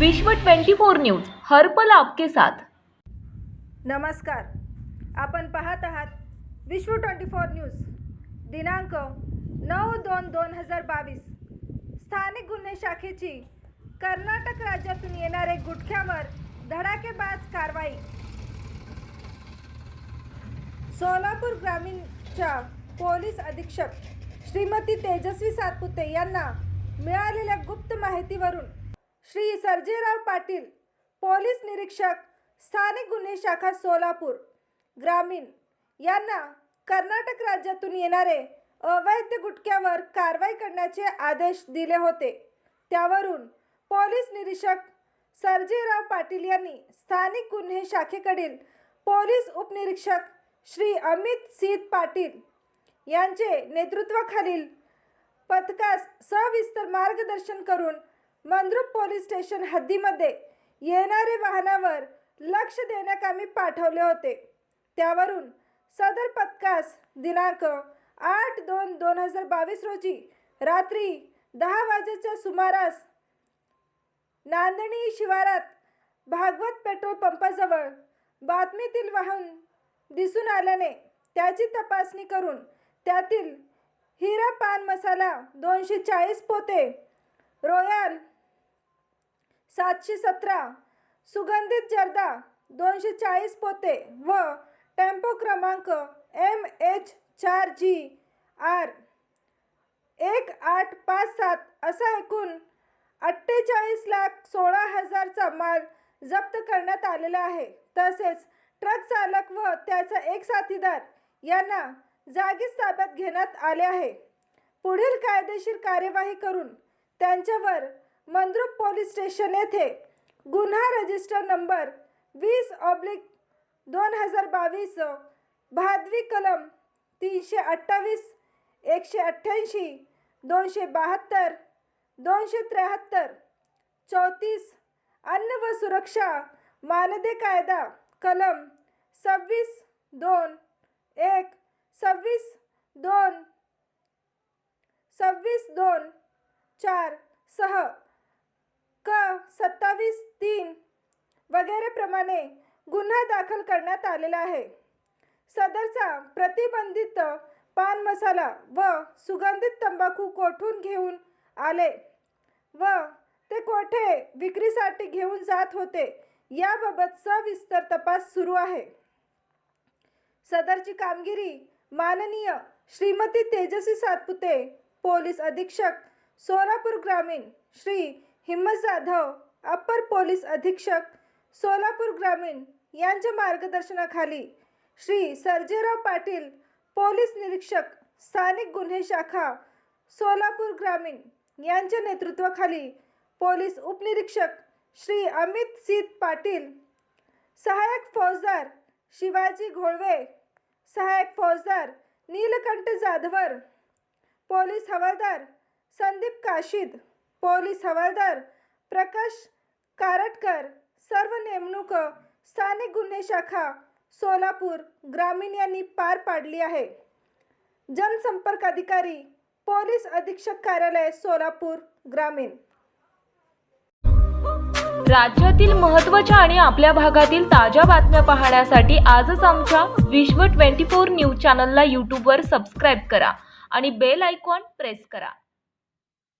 विश्व 24 न्यूज हर्पल आपके साथ. नमस्कार. आपण पाहत आहात विश्व ट्वेंटी फोर न्यूज दिनांक नऊ दोन दोन हजार बावीस. स्थानिक गुन्हे शाखेची कर्नाटक राज्यातून येणारे गुटख्यावर धडाकेबाज कारवाई. सोलापूर ग्रामीणच्या पोलीस अधीक्षक श्रीमती तेजस्वी सातपुते यांना मिळालेल्या गुप्त माहितीवरून श्री सर्जेराव पाटील पोलीस निरीक्षक स्थानिक गुन्हे शाखा सोलापूर ग्रामीण. यांना कर्नाटक राज्यातून येणारे अवैध गुटख्यावर कारवाई करण्याचे आदेश दिले होते. त्यावरून पोलीस निरीक्षक सर्जेराव पाटील यांनी स्थानिक गुन्हे शाखेकडील पोलीस उपनिरीक्षक श्री अमित सीत पाटील यांचे नेतृत्वाखालील पथकास सविस्तर मार्गदर्शन करून मंद्रुप पोलीस स्टेशन हद्दीमध्ये येणारे वाहनावर लक्ष देण्याकामी पाठवले होते. त्यावरून सदर पथकास दिनांक आठ दोन दोन हजार बावीस रोजी रात्री दहा वाजेच्या सुमारास नांदणी शिवारात भागवत पेट्रोल पंपाजवळ बातमीतील वाहन दिसून आल्याने त्याची तपासणी करून त्यातील हिरा पान मसाला दोनशे चाळीस पोते रॉयल सातशे सतरा. सुगंधित जर्दा दोनशे चाळीस पोते व टेम्पो क्रमांक एम एच चार जी. आर. एक आठ पाच सात असा एकूण अठ्ठेचाळीस लाख सोळा हजारचा माल जप्त करण्यात आलेला आहे. तसेच ट्रक चालक व त्याचा एक साथीदार यांना जागीच ताब्यात घेण्यात आले आहे. पुढील कायदेशीर कार्यवाही करून त्यांच्यावर मंद्रुप पोलीस स्टेशन येथे गुन्हा रजिस्टर नंबर वीस ऑब्लिक दोन हजार बावीस भादवी कलम तीनशे अठ्ठावीस एकशे अठ्ठ्याऐंशी दोनशे बहात्तर दोनशे त्र्याहत्तर चौतीस अन्न व सुरक्षा मानदे कायदा कलम सव्वीस दोन एक सव्वीस दोन सव्वीस दोन चार सह क सत्तावीस तीन वगैरेप्रमाणे गुन्हा दाखल करण्यात आलेला आहे. सदरचा प्रतिबंधित पान मसाला व सुगंधित तंबाखू कोठून घेऊन आले व ते कोठे विक्रीसाठी घेऊन जात होते याबाबत सविस्तर तपास सुरू आहे. सदरची कामगिरी माननीय श्रीमती तेजस्वी सातपुते पोलीस अधीक्षक सोलापूर ग्रामीण श्री हिम्मत जाधव अप्पर पोलीस अधीक्षक सोलापूर ग्रामीण यांच्या मार्गदर्शनाखाली श्री सर्जेराव पाटील पोलीस निरीक्षक स्थानिक गुन्हे शाखा सोलापूर ग्रामीण यांच्या नेतृत्वाखाली पोलीस उपनिरीक्षक श्री अमित सीत पाटील सहाय्यक फौजदार शिवाजी घोळवे सहाय्यक फौजदार नीलकंठ जाधवर पोलीस हवालदार संदीप काशीद पोलीस हवालदार प्रकाश कारटकर सर्व नेमणूक स्थानिक गुन्हे शाखा सोलापूर ग्रामीण यांनी पार पाडली आहे. जनसंपर्क अधिकारी पोलीस अधीक्षक कार्यालय सोलापूर ग्रामीण. राज्यातील महत्त्वाच्या आणि आपल्या भागातील ताज्या बातम्या पाहण्यासाठी आजच आमच्या विश्व 24 न्यूज चॅनलला यूट्यूबवर सबस्क्राईब करा आणि बेल आयकॉन प्रेस करा.